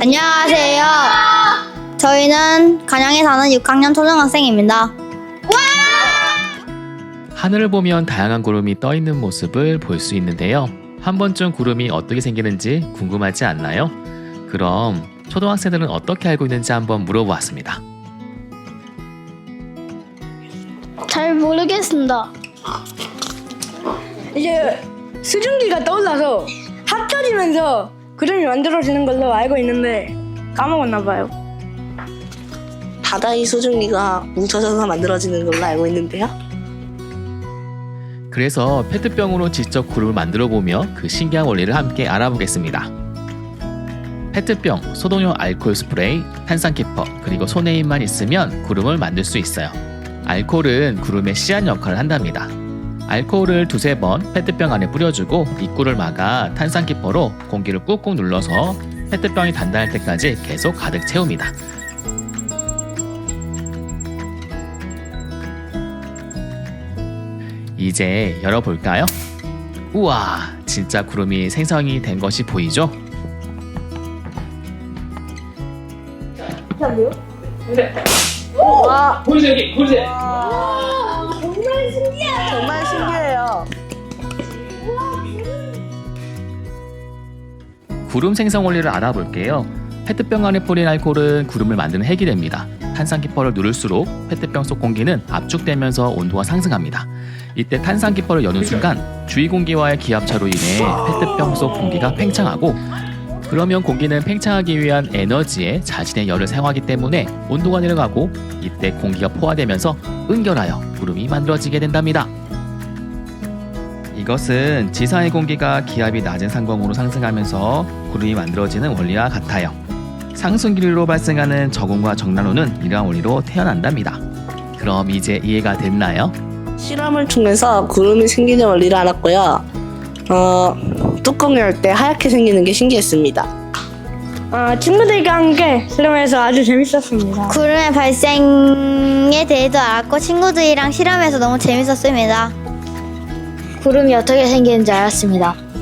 안녕하세요. 저희는 간양에 사는 6학년 초등학생입니다. 하늘을 보면 다양한 구름이 떠 있는 모습을 볼 수 있는데요. 한 번쯤 구름이 어떻게 생기는지 궁금하지 않나요? 그럼 초등학생들은 어떻게 알고 있는지 한번 물어보았습니다. 잘 모르겠습니다. 이제 수증기가 떠올라서 합쳐지면서 그림이 만들어지는 걸로 알고 있는데 까먹었나 봐요. 바다의 수증기가 뭉쳐져서 만들어지는 걸로 알고 있는데요. 그래서 페트병으로 직접 구름을 만들어 보며 그 신기한 원리를 함께 알아보겠습니다. 페트병, 소독용 알코올 스프레이, 탄산 키퍼, 그리고 손에 힘만 있으면 구름을 만들 수 있어요. 알코올은 구름의 씨앗 역할을 한답니다. 알코올을 두세 번 페트병 안에 뿌려주고 입구를 막아 탄산 키퍼로 공기를 꾹꾹 눌러서 페트병이 단단할 때까지 계속 가득 채웁니다. 이제 열어볼까요? 우와, 진짜 구름이 생성이 된 것이 보이죠? 정말 구름 생성 원리를 알아볼게요. 페트병 안에 뿌린 알코올은 구름을 만드는 핵이 됩니다. 탄산 기퍼를 누를수록 페트병 속 공기는 압축되면서 온도가 상승합니다. 이때 탄산 기퍼를 여는 순간 주위 공기와의 기압차로 인해 페트병 속 공기가 팽창하고 그러면 공기는 팽창하기 위한 에너지에 자신의 열을 사용하기 때문에 온도가 내려가고 이때 공기가 포화되면서 은결하여 구름이 만들어지게 된답니다. 이것은 지상의 공기가 기압이 낮은 상공으로 상승하면서 구름이 만들어지는 원리와 같아요. 상승기류로 발생하는 저공과 정난로는 이러한 원리로 태어난답니다. 그럼 이제 이해가 됐나요? 실험을 통해서 구름이 생기는 원리를 알았고요. 어, 뚜껑을 열때 하얗게 생기는 게 신기했습니다. 아, 친구들과 함께 실험해서 아주 재밌었습니다. 구름의 발생에 대해도 알았고 친구들이랑 실험해서 너무 재밌었습니다. 구름이 어떻게 생기는지 알았습니다.